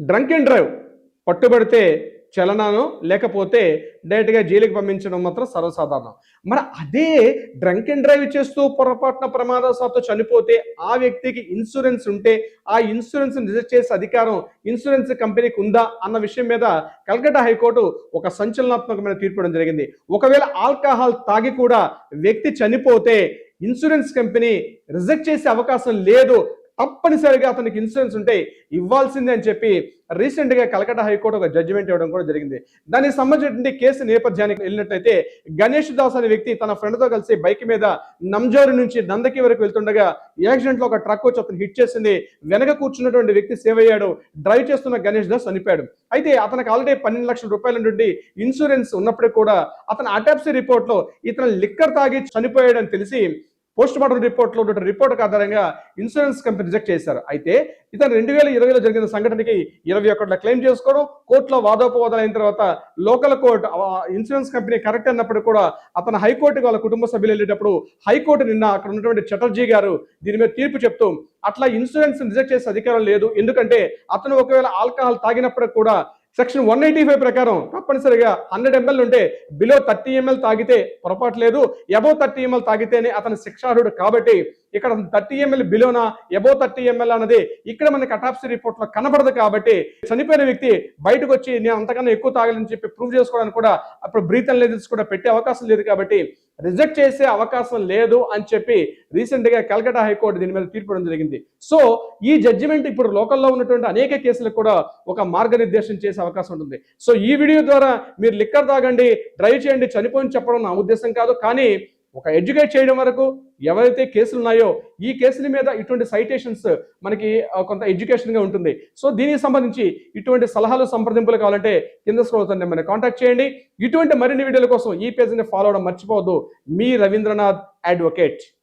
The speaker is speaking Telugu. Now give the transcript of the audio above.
డ్రంక్ అండ్ డ్రైవ్ పట్టుబడితే చలనాను లేకపోతే డైరెక్ట్గా జైలుకి పంపించడం మాత్రం సర్వసాధారణం. మరి అదే డ్రంక్ అండ్ డ్రైవ్ చేస్తూ పొరపాటున ప్రమాదశాత్తు చనిపోతే ఆ వ్యక్తికి ఇన్సూరెన్స్ ఉంటే ఆ ఇన్సూరెన్స్ రిజెక్ట్ చేసే అధికారం ఇన్సూరెన్స్ కంపెనీకి ఉందా అన్న విషయం మీద కల్కటా హైకోర్టు ఒక సంచలనాత్మకమైన తీర్పు జరిగింది. ఒకవేళ ఆల్కహాల్ తాగి కూడా వ్యక్తి చనిపోతే ఇన్సూరెన్స్ కంపెనీ రిజెక్ట్ చేసే అవకాశం లేదు తప్పనిసరిగా అతనికి ఇన్సూరెన్స్ ఉంటే ఇవ్వాల్సిందే అని చెప్పి రీసెంట్గా హైకోర్టు ఒక జడ్జిమెంట్ ఇవ్వడం కూడా జరిగింది. దానికి సంబంధించినటువంటి కేసు నేపథ్యానికి వెళ్ళినట్టయితే గణేష్ దాస్ అనే వ్యక్తి తన ఫ్రెండ్తో కలిసి బైక్ మీద నంజోరు నుంచి నందకి వరకు వెళ్తుండగా యాక్సిడెంట్లో ఒక ట్రక్ వచ్చి అతను హిట్ చేసింది. వెనక కూర్చున్నటువంటి వ్యక్తి సేవ్ అయ్యాడు. డ్రైవ్ చేస్తున్న గణేష్ దాస్ చనిపోయాడు. అయితే అతనికి ఆల్రెడీ పన్నెండు లక్షల రూపాయల నుండి ఇన్సూరెన్స్ ఉన్నప్పటికీ కూడా అతను అటాప్సీ రిపోర్ట్లో ఇతను లిక్కర్ తాగి చనిపోయాడని తెలిసి పోస్ట్ మార్టం రిపోర్ట్లో ఉన్న రిపోర్ట్ ఆధారంగా ఇన్సూరెన్స్ కంపెనీ రిజెక్ట్ చేశారు. అయితే ఇతను రెండు వేల ఇరవైలో జరిగిన సంఘటనకి ఇరవై ఒకటిలో క్లెయిమ్ చేసుకోవడం కోర్టులో వాదోపవాదాలు అయిన తర్వాత local court insurance company correct అన్నప్పుడు కూడా అతను హైకోర్టుకి వాళ్ళ కుటుంబ సభ్యులు వెళ్ళేటప్పుడు హైకోర్టు నిన్న అక్కడ ఉన్నటువంటి చటర్జీ గారు దీని మీద తీర్పు చెప్తూ అట్లా ఇన్సూరెన్స్ రిజెక్ట్ చేసే అధికారం లేదు. ఎందుకంటే అతను ఒకవేళ ఆల్కహాల్ తాగినప్పుడు కూడా సెక్షన్ వన్ ఎయిటీ ఫైవ్ ప్రకారం తప్పనిసరిగా హండ్రెడ్ ఎంఎల్ ఉంటే బిలో థర్టీ ఎంఎల్ తాగితే పొరపాటు లేదు ఎబో థర్టీ ఎంఎల్ తాగితేనే అతను శిక్షార్హుడు కాబట్టి ఇక్కడ థర్టీ ఎంఎల్ బిలోనా? ఎబో థర్టీ ఎంఎల్ అన్నది ఇక్కడ మనకి అటాప్సీ రిపోర్ట్లో కనబడదు కాబట్టి చనిపోయిన వ్యక్తి బయటకు వచ్చి నేను అంతకన్నా ఎక్కువ తాగలని చెప్పి ప్రూవ్ చేసుకోవడానికి కూడా అప్పుడు బ్రీత్ అనలైసిస్ కూడా పెట్టే అవకాశం లేదు కాబట్టి రిజెక్ట్ చేసే అవకాశం లేదు అని చెప్పి రీసెంట్గా హైకోర్టు దీని మీద తీర్పు జరిగింది. సో ఈ జడ్జిమెంట్ ఇప్పుడు లోకల్లో ఉన్నటువంటి అనేక కేసులకు కూడా ఒక మార్గనిర్దేశం చేసే అవకాశం ఉంటుంది. సో ఈ వీడియో ద్వారా మీరు లిక్కర్ తాగండి డ్రైవ్ చేయండి చనిపోయిన చెప్పడం నా ఉద్దేశం కాదు. కానీ ఒక ఎడ్యుకేట్ చేయడం వరకు ఎవరైతే కేసులు ఉన్నాయో ఈ కేసుల మీద ఇటువంటి సైటేషన్స్ మనకి కొంత ఎడ్యుకేషన్గా ఉంటుంది. సో దీనికి సంబంధించి ఇటువంటి సలహాలు సంప్రదింపులు కావాలంటే కింద స్క్రోల్ నెంబర్ని కాంటాక్ట్ చేయండి. ఇటువంటి మరిన్ని వీడియోల కోసం ఈ పేజీని ఫాలో అవడం మర్చిపోవద్దు. మీ రవీంద్రనాథ్ అడ్వకేట్.